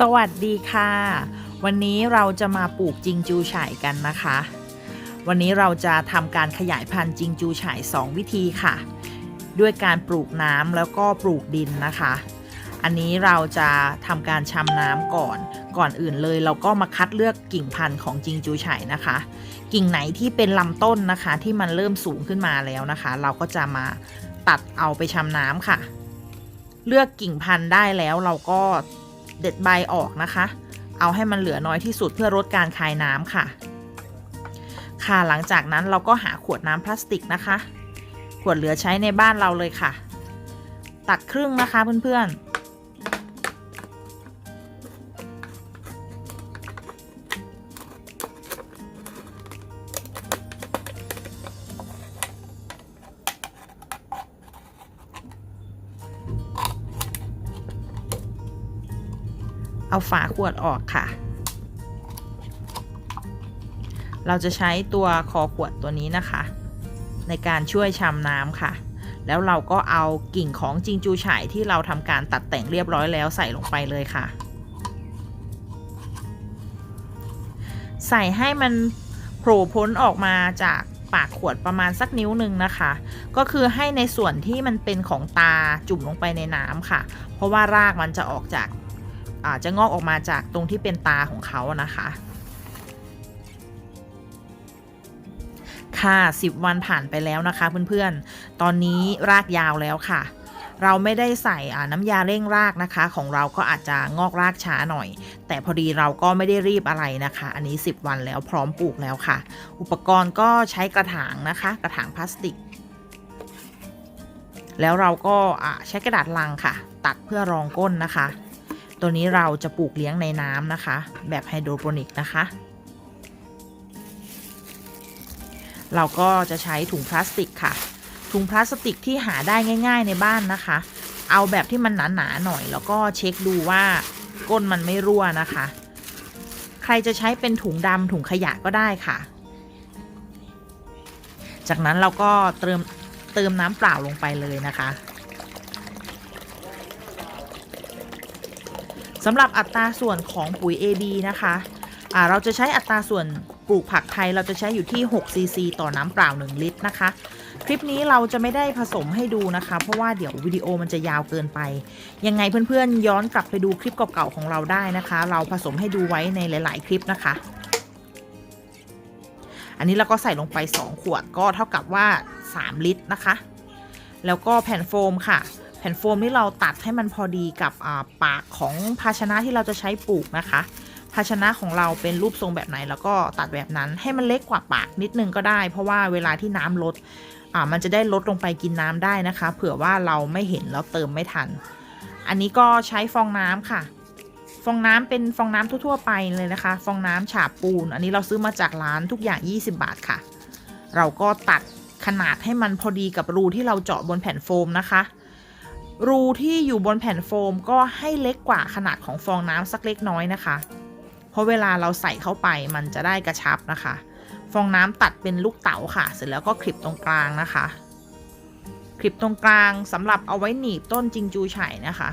สวัสดีค่ะ วันนี้เราจะมาปลูกจิงจูฉ่ายกันนะคะ วันนี้เราจะทำการขยายพันธุ์จิงจูฉ่าย 2 วิธีค่ะ ด้วยการปลูกน้ำแล้วก็ปลูกดินนะคะ อันนี้เราจะทำการชำน้ำก่อน ก่อนอื่นเลยเราก็มาคัดเลือกกิ่งพันธุ์ของจิงจูฉ่ายนะคะ กิ่งไหนที่เป็นลำต้นนะคะ ที่มันเริ่มสูงขึ้นมาแล้วนะคะ เราก็จะมาตัดเอาไปชำน้ำค่ะ เลือกกิ่งพันธุ์ได้แล้วเราก็ เด็ดใบออกนะคะ เอาให้มันเหลือน้อยที่สุดเพื่อลดการคายน้ำค่ะ ค่ะหลังจากนั้นเราก็หาขวดน้ำพลาสติกนะคะ ขวดเหลือใช้ในบ้านเราเลยค่ะ ตักครึ่งนะคะเพื่อนๆ เอาฝาขวดออกค่ะ เราจะใช้ตัวคอขวดตัวนี้นะคะ ในการช่วยชำน้ำค่ะ แล้วเราก็เอากิ่งของจิงจูฉ่ายที่เราทำการตัดแต่งเรียบร้อยแล้วใส่ลงไปเลยค่ะ ใส่ให้มันโผล่พ้นออกมาจากปากขวดประมาณสักนิ้วหนึ่งนะคะ ก็คือให้ในส่วนที่มันเป็นของตาจุ่มลงไปในน้ำค่ะ เพราะว่ารากมันจะออกจาก อาจจะงอกออกมาจากตรงที่เป็นตาของเขานะคะค่ะ 10 วันผ่านไปแล้วนะคะเพื่อนๆ ตอนนี้รากยาวแล้วค่ะ เราไม่ได้ใส่น้ำยาเร่งรากนะคะ ของเราก็อาจจะงอกรากช้าหน่อย แต่พอดีเราก็ไม่ได้รีบอะไรนะคะ อันนี้ 10 วันแล้วพร้อมปลูกแล้วค่ะ อุปกรณ์ก็ใช้กระถางนะคะ กระถางพลาสติก แล้วเราก็ใช้กระดาษลังค่ะ ตัดเพื่อรองก้นนะคะ ตัวนี้เราจะปลูกเลี้ยงในน้ำนะคะ แบบไฮโดรโปนิกนะคะ เราก็จะใช้ถุงพลาสติกค่ะ ถุงพลาสติกที่หาได้ง่าย ๆในบ้านนะคะ เอาแบบที่มันหนาๆหน่อย แล้วก็เช็คดูว่าก้นมันไม่รั่วนะคะ ใครจะใช้เป็นถุงดำถุงขยะก็ได้ค่ะ จากนั้นเราก็เติมเติมน้ำเปล่าลงไปเลยนะคะ สำหรับอัตราส่วนของปุ๋ย AB นะคะะเราจะใช้อัตราส่วนปลูกผักไทยเราจะใช้อยู่ที่ 6 cc ต่อน้ำเปล่า 1 ลิตรนะคะ คลิปนี้เราจะไม่ได้ผสมให้ดูนะคะ เพราะว่าเดี๋ยววิดีโอมันจะยาวเกินไป ยังไงเพื่อนๆ ย้อนกลับไปดูคลิปเก่าๆของเราได้นะคะ เราผสมให้ดูไว้ในหลาย ๆ คลิปนะคะ อันนี้เราก็ใส่ลงไป 2 ขวดก็เท่ากับว่า 3 ลิตรนะคะ แล้วก็แผ่นโฟมค่ะ ผ่นโฟมนี่เราตัดให้มันพอดีกับปากของภาชนะที่เราจะใช้ปลูกนะคะ ภาชนะของเราเป็นรูปทรงแบบไหนแล้วก็ตัดแบบนั้นให้มันเล็กกว่าปากนิดนึงก็ได้ เพราะว่าเวลาที่น้ำลดมันจะได้ลดลงไปกินน้ำได้นะคะ เผื่อว่าเราไม่เห็นแล้วเติมไม่ทัน อันนี้ก็ใช้ฟองน้ำค่ะ ฟองน้ำเป็นฟองน้ำทั่วๆไปเลยนะคะ ฟองน้ำฉาบปูน อันนี้เราซื้อมาจากร้านทุกอย่าง 20 บาทค่ะ เราก็ตัดขนาดให้มันพอดีกับรูที่เราเจาะบนแผ่นโฟมนะคะ รูที่อยู่บนแผ่นโฟมก็ให้เล็กกว่าขนาดของฟองน้ำสักเล็กน้อยนะคะ เพราะเวลาเราใส่เข้าไปมันจะได้กระชับนะคะ ฟองน้ำตัดเป็นลูกเต๋าค่ะ เสร็จแล้วก็คลิปตรงกลางนะคะ คลิปตรงกลางสำหรับเอาไว้หนีบต้นจิงจูไฉนะคะ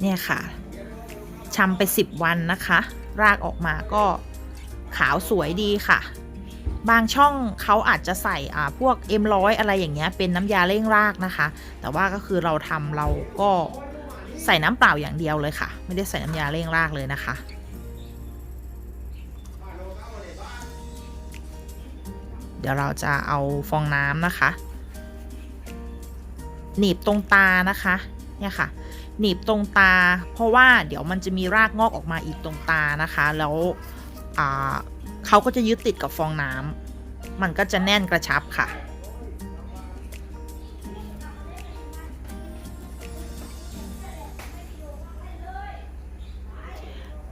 เนี่ยค่ะชำไป 10 วันนะคะ รากออกมาก็ขาวสวยดีค่ะ บางช่องเขาอาจจะใส่อ่าพวก M100 อะไรอย่างเงี้ยเป็นน้ำยาเร่งรากนะคะ แต่ว่าก็คือเราทำเราก็ใส่น้ำเปล่าอย่างเดียวเลยค่ะ ไม่ได้ใส่น้ำยาเร่งรากเลยนะคะเดี๋ยวเราจะเอาฟองน้ำนะคะ หนีบตรงตานะคะ เนี่ยค่ะ หนีบตรงตา เพราะว่าเดี๋ยวมันจะมีรากงอกออกมาอีกตรงตานะคะ แล้วเขาก็จะยึดติดกับฟองน้ำมันก็จะแน่นกระชับค่ะ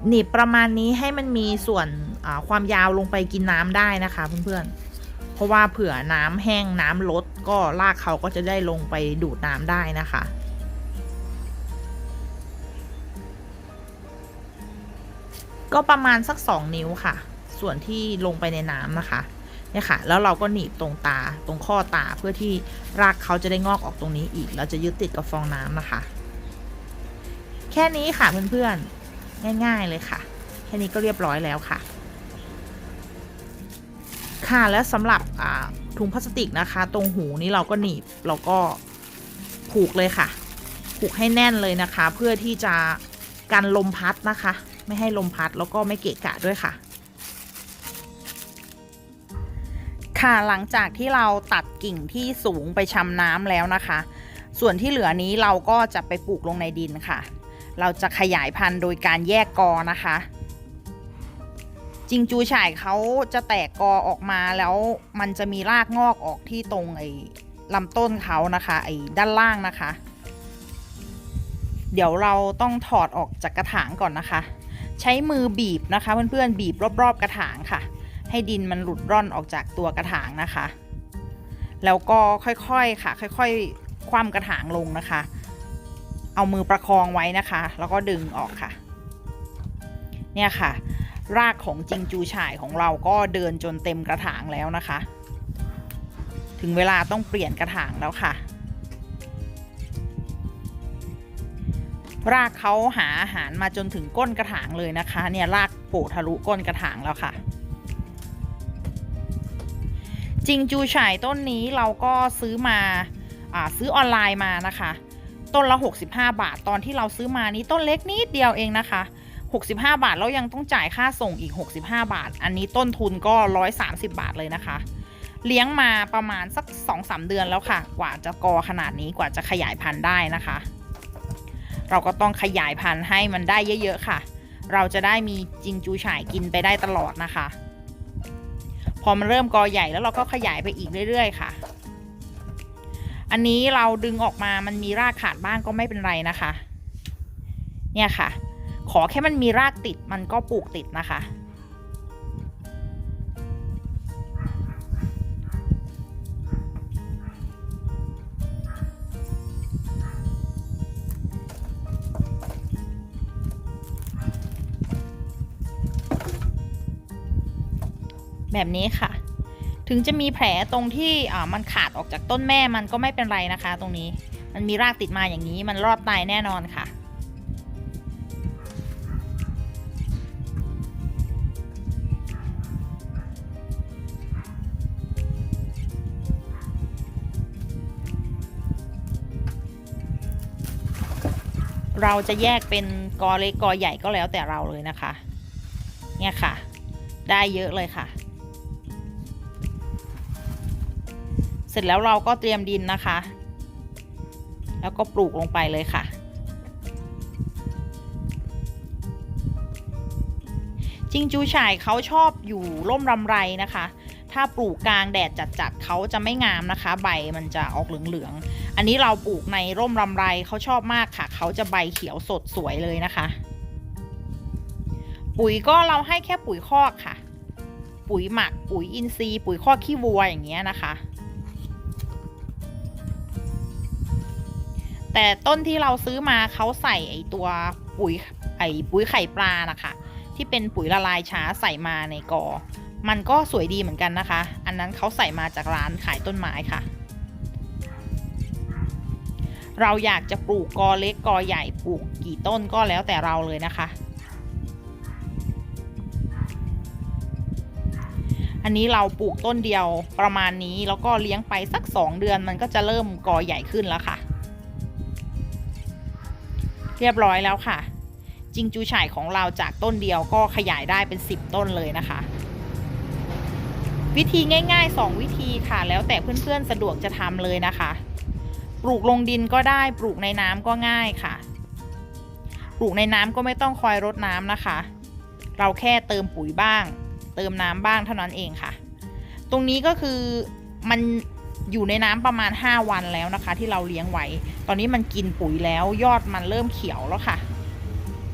หนีบประมาณนี้ให้มันมีส่วนความยาวลงไปกินน้ำได้นะคะเพื่อนๆ เพราะว่าเผื่อน้ำแห้งน้ำลดก็รากเขาก็จะได้ลงไปดูดน้ำได้นะคะ ก็ประมาณสัก 2 นิ้วค่ะ ส่วนที่ลงไปในน้ำนะคะเนี่ยค่ะ แล้วเราก็หนีบตรงตาตรงข้อตาเพื่อที่รากเขาจะได้งอกออกตรงนี้อีกแล้วจะยึดติดกับฟองน้ำนะคะ แค่นี้ค่ะเพื่อนๆ ง่ายๆเลยค่ะ แค่นี้ก็เรียบร้อยแล้วค่ะ ค่ะแล้วสำหรับถุงพลาสติกนะคะ ตรงหูนี้เราก็หนีบเราก็ผูกเลยค่ะ ผูกให้แน่นเลยนะคะ เพื่อที่จะกันลมพัดนะคะ ไม่ให้ลมพัดแล้วก็ไม่เกะกะด้วยค่ะ ค่ะหลังจากที่เราตัดกิ่งที่สูงไปชำน้ำแล้วนะคะ ส่วนที่เหลือนี้เราก็จะไปปลูกลงในดินค่ะ เราจะขยายพันธุ์โดยการแยกกอนะคะ จิงจูฉ่ายเขาจะแตกกอออกมาแล้วมันจะมีรากงอกออกที่ตรงไอ้ลำต้นเขานะคะไอ้ด้านล่างนะคะ เดี๋ยวเราต้องถอดออกจากกระถางก่อนนะคะ ใช้มือบีบนะคะ เพื่อนๆบีบรอบๆกระถางค่ะ ให้ดินมันหลุดร่อนออกจากตัวกระถางนะคะ แล้วก็ค่อยๆค่ะ ค่อยๆคว่ำกระถางลงนะคะ เอามือประคองไว้นะคะ แล้วก็ดึงออกค่ะ เนี่ยค่ะ รากของจิงจูฉ่ายของเราก็เดินจนเต็มกระถางแล้วนะคะ ถึงเวลาต้องเปลี่ยนกระถางแล้วค่ะ รากเขาหาอาหารมาจนถึงก้นกระถางเลยนะคะ เนี่ยรากโผล่ทะลุก้นกระถางแล้วค่ะ จิงจูฉ่ายต้นนี้เราก็ซื้อมาอ่าซื้อออนไลน์มานะคะ ต้นละ 65 บาทตอนที่เราซื้อมานี้ต้นเล็กนิดเดียวเองนะคะ 65 บาทแล้วยังต้องจ่ายค่าส่งอีก 65 บาท อันนี้ต้นทุนก็ 130 บาทเลยนะคะ เลี้ยงมาประมาณสัก 2-3 เดือนแล้วค่ะ กว่าจะกอขนาดนี้กว่าจะขยายพันธุ์ได้นะคะ เราก็ต้องขยายพันธุ์ให้มันได้เยอะๆค่ะ เราจะได้มีจิงจูฉายกินไปได้ตลอดนะคะ พอมันเริ่มกอใหญ่แล้วเราก็ขยายไปอีกเรื่อยๆค่ะ อันนี้เราดึงออกมามันมีรากขาดบ้างก็ไม่เป็นไรนะคะ เนี่ยค่ะ ขอแค่มันมีรากติดมันก็ปลูกติดนะคะ แบบนี้ค่ะ ถึงจะมีแผลตรงที่มันขาดออกจากต้นแม่มันก็ไม่เป็นไรนะคะ ตรงนี้ มันมีรากติดมาอย่างนี้มันรอดตายแน่นอนค่ะเราจะแยกเป็นกอเล็กกอใหญ่ก็แล้วแต่เราเลยนะคะ เนี่ยค่ะ ได้เยอะเลยค่ะ เสร็จแล้วเราก็เตรียมดินนะคะ แล้วก็ปลูกลงไปเลยค่ะ จิงจูฉ่ายเขาชอบอยู่ร่มรำไรนะคะ ถ้าปลูกกลางแดดจัดๆเขาจะไม่งามนะคะ ใบมันจะออกเหลืองๆ อันนี้เราปลูกในร่มรำไรเขาชอบมากค่ะ เขาจะใบเขียวสดสวยเลยนะคะ ปุ๋ยก็เราให้แค่ปุ๋ยคอกค่ะปุ๋ยหมักปุ๋ยอินทรีย์ปุ๋ยคอกขี้วัวอย่างเงี้ยนะคะ แต่ต้นที่เราซื้อมาเขาใส่ไอตัวปุ๋ยไอปุ๋ยไข่ปลานะคะที่เป็นปุ๋ยละลายช้าใส่มาในกอ มันก็สวยดีเหมือนกันนะคะ อันนั้นเขาใส่มาจากร้านขายต้นไม้ค่ะ เราอยากจะปลูกกอเล็กกอใหญ่ปลูกกี่ต้นก็แล้วแต่เราเลยนะคะ อันนี้เราปลูกต้นเดียวประมาณนี้แล้วก็เลี้ยงไปสัก 2 เดือนมันก็จะเริ่มกอใหญ่ขึ้นแล้วค่ะ เรียบร้อยแล้วค่ะ จิงจูฉ่ายของเราจากต้นเดียวก็ขยายได้เป็น 10 ต้นเลยนะคะ วิธีง่าย ๆ 2 วิธีค่ะ แล้วแต่เพื่อนๆสะดวกจะทำเลยนะคะ ปลูกลงดินก็ได้ปลูกในน้ำก็ง่ายค่ะ ปลูกในน้ำก็ไม่ต้องคอยรดน้ำนะคะ เราแค่เติมปุ๋ยบ้าง เติมน้ำบ้างเท่านั้นเองค่ะ ตรงนี้ก็คือมัน อยู่ในน้ำประมาณ 5 วันแล้วนะคะ ที่เราเลี้ยงไว้ ตอนนี้มันกินปุ๋ยแล้วยอดมันเริ่มเขียวแล้วค่ะ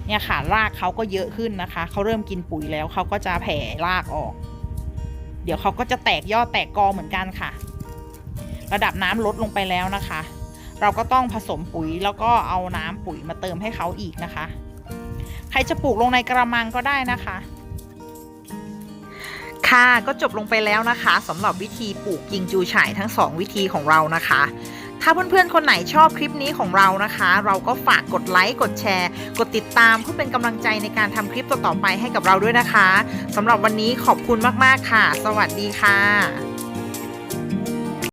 เนี่ยค่ะรากเขาก็เยอะขึ้นนะคะ เขาเริ่มกินปุ๋ยแล้วเขาก็จะแผ่รากออก เดี๋ยวเขาก็จะแตกยอดแตกกอเหมือนกันค่ะ ระดับน้ำลดลงไปแล้วนะคะ เราก็ต้องผสมปุ๋ยแล้วก็เอาน้ำปุ๋ยมาเติมให้เขาอีกนะคะ ใครจะปลูกลงในกระมังก็ได้นะคะ ค่ะก็จบลงไปแล้วนะคะสำหรับวิธีปลูกกิงจูฉ่ายทั้ง 2 วิธีของเรานะคะ ถ้าเพื่อนๆคนไหนชอบคลิปนี้ของเรานะคะ เราก็ฝากกดไลค์กดแชร์ กดติดตามเพื่อเป็นกำลังใจในการทำคลิปต่อๆไปให้กับเราด้วยนะคะสำหรับวันนี้ขอบคุณมากๆค่ะ สวัสดีค่ะ